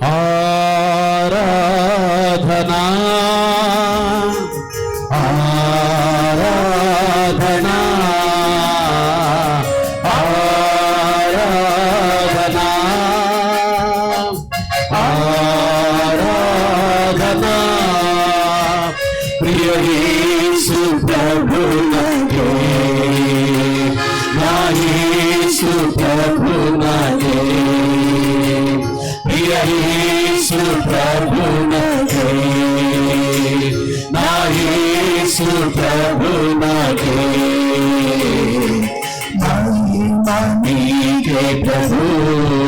ఆరాధనా యేసు ప్రభునకే. నా యేసు ప్రభునకే. మహిమ నీకే ప్రభు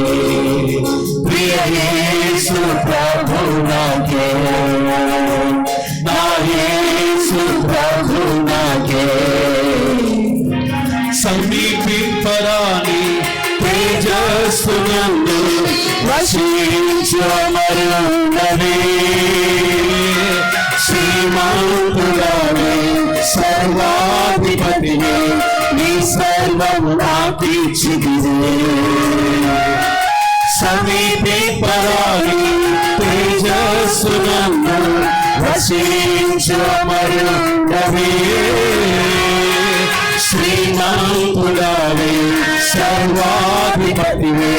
sığındı Başı çamarın beni Siman pırağını Sarvadipatini Ni sarvam apiçidizi Samimi parani Tejassunandu Vasinchamarun Nabi Sriman Pudave Sarvadipatini సర్వాధిపతివే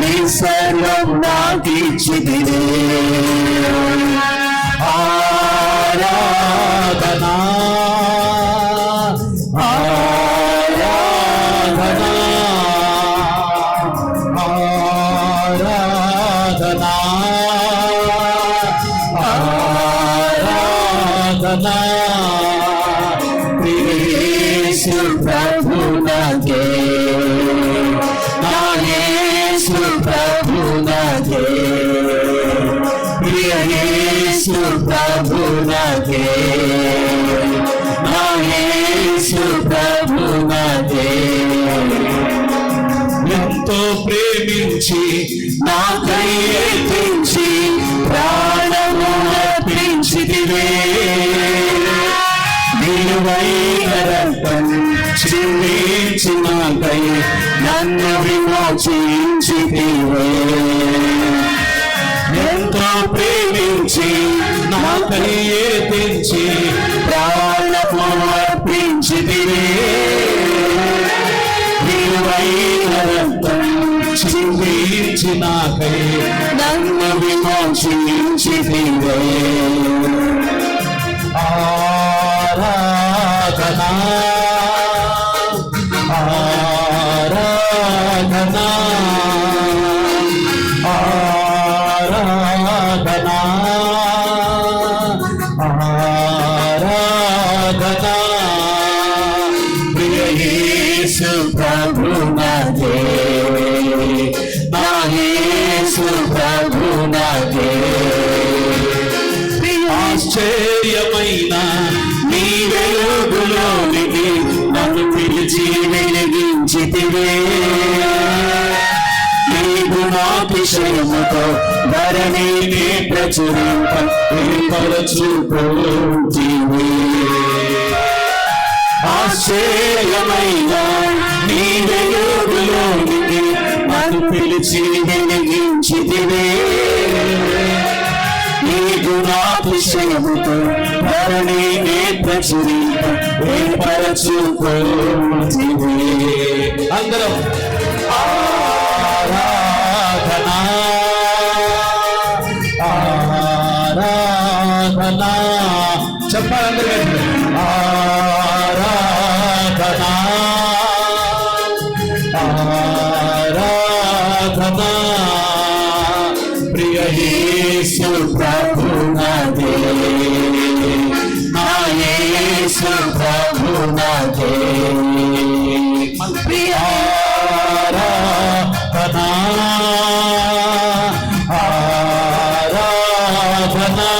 నీ సర్వం నాకిచ్చిదివే ఆరాధనా ఆరాధనా ఆరాధనా ఆరాధనా. ప్రభు నాకే యేసు ప్రభునకే నా యేసు ప్రభునకే ఎంతో ప్రేమించి నా కయ్యేపించి ప్రాణము అర్పించితివే. విలువైన రక్తం చిందించినాకై నన్ను విమోచించితివే. ఎంతో ప్రేమించి నాకై తెచ్చి ప్రాణము అర్పించితివే విలువైన రక్తం నన్ను విమోచించితివే. ఆరాధనా ప్రభునకే నా యేసు ప్రభునకే ఆశ్చర్యమైన నీ వెలుగులోనికి నన్ను పిలిచి వెలిగించితివే. నీవు గుణాతిశయముతో ధరణిని ప్రచురింప ఏర్పరచుకోంటివి ఆశ్చర్యమైన నీ వెలుగులోనికి నన్ను పిలిచి వెలిగించిదివే నీ గుణాతిశయముతో ధరణిని ప్రచురింప ఏర్పరచుకోంటివి అందరం. ఆరాధనా. ఆరాధనా. చెప్పాలి అందరూ ఆరాధనా ఆరాధనా. ప్రభునాదే ప్రియ ఆరాధనా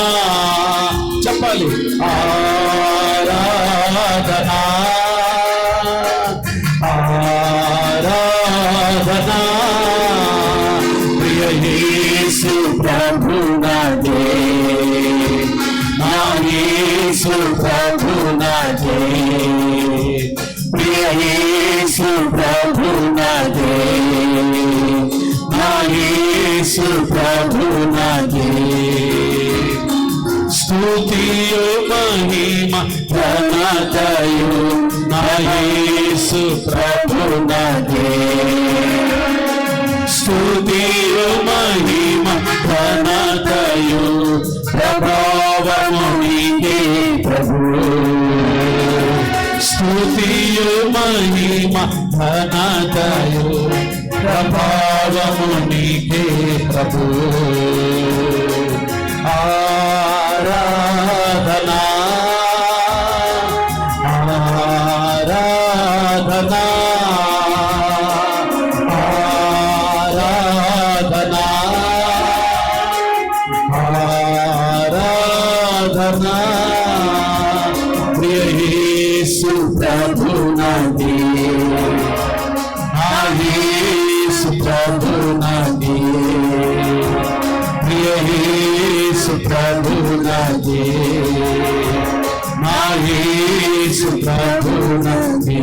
చెప్పాలి. ఆరాధనా. ఆరాధనా. ప్రియ యేసు నా యేసు ప్రభునాదే. యేసు ప్రభునాదే నా యేసు ప్రభునాదే స్తుతియు మహిమ ఘనతయు నా యేసు ప్రభునాదే స్తుతియు మహిమ ప్రభావము నీకే ప్రభు. స్థుతియు మహిమ ఘనతయు ప్రభావము నీకే ప్రభు. ప్రభునాది. నా యేసు ప్రభునాది.